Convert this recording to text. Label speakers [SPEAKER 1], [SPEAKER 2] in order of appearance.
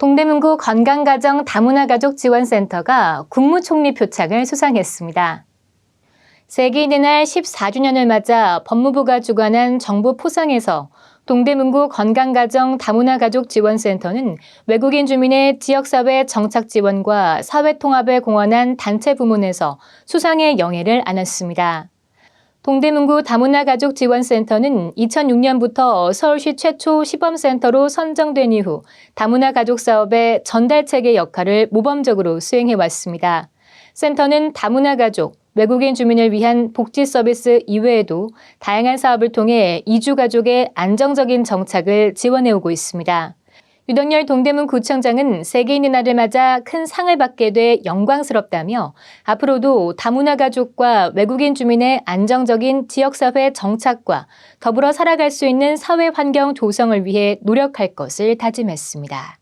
[SPEAKER 1] 동대문구 건강가정 다문화가족 지원센터가 국무총리 표창을 수상했습니다. 세계인의 날 14주년을 맞아 법무부가 주관한 정부 포상에서 동대문구 건강가정 다문화가족 지원센터는 외국인 주민의 지역사회 정착 지원과 사회통합에 공헌한 단체 부문에서 수상의 영예를 안았습니다. 동대문구 다문화 가족 지원센터는 2006년부터 서울시 최초 시범센터로 선정된 이후 다문화 가족 사업의 전달체계 역할을 모범적으로 수행해 왔습니다. 센터는 다문화 가족, 외국인 주민을 위한 복지 서비스 이외에도 다양한 사업을 통해 이주 가족의 안정적인 정착을 지원해 오고 있습니다. 유덕열 동대문 구청장은 세계인의 날을 맞아 큰 상을 받게 돼 영광스럽다며 앞으로도 다문화 가족과 외국인 주민의 안정적인 지역사회 정착과 더불어 살아갈 수 있는 사회 환경 조성을 위해 노력할 것을 다짐했습니다.